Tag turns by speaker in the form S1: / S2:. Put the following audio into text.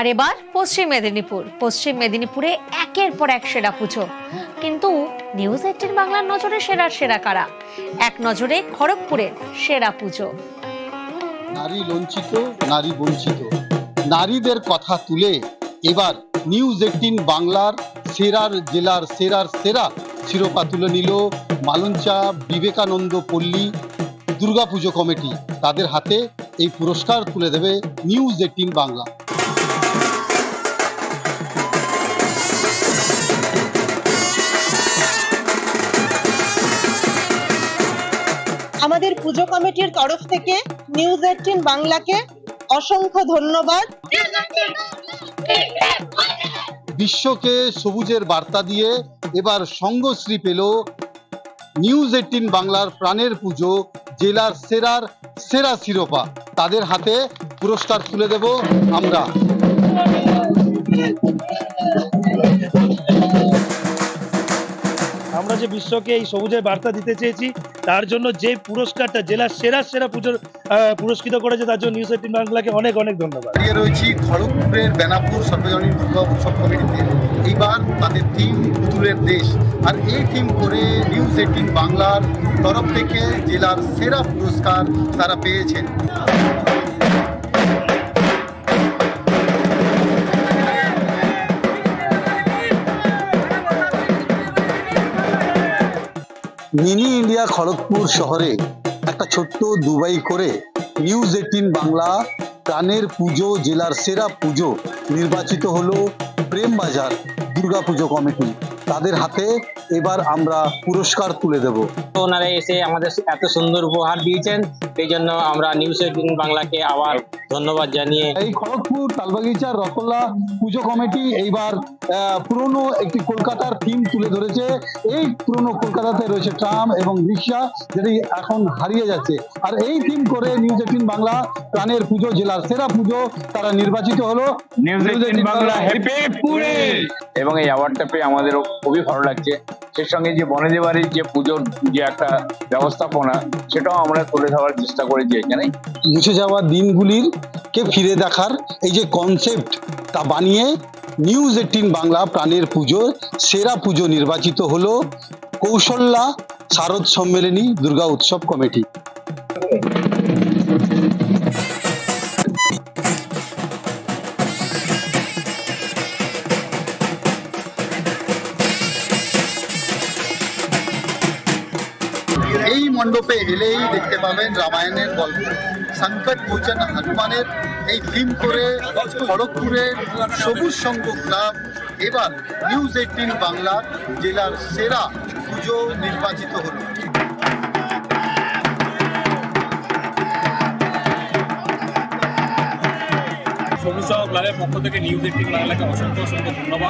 S1: আর এবার পশ্চিম মেদিনীপুর। পশ্চিম মেদিনীপুরে একের পর এক সেরা পুজো। কিন্তু নিউজ এইটিন বাংলার নজরে সেরা সেরা কারা? এক নজরে খড়গপুরের সেরা পুজো।
S2: নারী লঞ্চিত, নারী বঞ্চিত। নারীদের কথা তুলে এবার নিউজ এইটিন বাংলার সেরার জেলার সেরার সেরা শিরোপা তুলে নিল মালঞ্চা বিবেকানন্দ পল্লী দুর্গাপুজো কমিটি। তাদের হাতে এই পুরস্কার তুলে দেবে নিউজ এইটিন বাংলা।
S3: আমাদের পুজো কমিটির তরফ থেকে নিউজ এইটিন বাংলাকে অসংখ্য ধন্যবাদ।
S2: বিশ্বকে সবুজের বার্তা দিয়ে এবার সঙ্গশ্রী পেল নিউজ এইটিন বাংলার প্রাণের পুজো জেলার সেরার সেরা শিরোপা। তাদের হাতে পুরস্কার তুলে দেব আমরা।
S4: যে বিশ্বকে এই সবুজের বার্তা দিতে চেয়েছি, তার জন্য যে পুরস্কারটা জেলার সেরা সেরা পুজোর পুরস্কৃত করেছে, তার জন্য নিউজ এইটিন বাংলাকে অনেক অনেক ধন্যবাদ।
S2: রয়েছি খড়গপুরের বেনাপুর সর্বজনীন দুর্গা উৎসব কমিটিতে। এইবার তাদের থিম পুতুলের দেশ। আর এই থিম করে নিউজ এইটিন বাংলার তরফ থেকে জেলার সেরা পুরস্কার তারা পেয়েছেন। মিনি ইন্ডিয়া খড়গপুর শহরে একটা ছোট্ট দুবাই করে নিউজ এইটিন বাংলা প্রাণের পুজো, জেলার সেরা পুজো নির্বাচিত হলো প্রেমবাজার দুর্গাপুজো কমিটি। তাদের হাতে এবার আমরা পুরস্কার তুলে দেব।
S5: ওনারা এসে আমাদের এত সুন্দর উপহার দিয়েছেন সেই জন্য আমরা নিউজ এইটিন বাংলাকে আবার ধন্যবাদ জানিয়ে।
S2: এই খড়গপুর তালবাগিচার রতলা পুজো কমিটি এইবার পুরনো একটি কলকাতার থিম তুলে ধরেছে। এই পুরনো কলকাতাতে রয়েছে ট্রাম এবং রিক্সা যেটি এখন হারিয়ে যাচ্ছে। আর এই থিম করে নিউজ এইটিন বাংলা প্রাণের পুজো জেলার সেরা পুজো তারা নির্বাচিত হলো।
S6: নিউজ এইটিন বাংলা হ্যাপি পুরে এবং এই অ্যাওয়ার্ডটা পেয়ে আমাদেরও খুবই ভালো লাগছে। সেই সঙ্গে যে বনেদি বাড়ির যে পুজোর যে একটা ব্যবস্থাপনা, সেটাও আমরা তুলে ধরার চেষ্টা করেছি এখানে।
S2: মুছে যাওয়া দিনগুলির কে ফিরে দেখার এই যে কনসেপ্ট তা বানিয়ে নিউজ এইটিন বাংলা প্রাণের পুজো, সেরা পুজো নির্বাচিত হলো কৌশল্যা শারদ সম্মেলনী দুর্গা উৎসব কমিটি। এই মণ্ডপে এলেই দেখতে পাবেন রামায়ণের গল্প। সংকট মোচন হনুমানের এই থিম করে খড়গপুরের সবুজ সংঘ ক্লাব এবার নিউজ এইটিন বাংলা জেলার সেরা পুজো নির্বাচিত হলো।
S7: সবুজ ক্লাবের পক্ষ থেকে নিউজ এইটিন বাংলাকে অসংখ্য অসংখ্য ধন্যবাদ।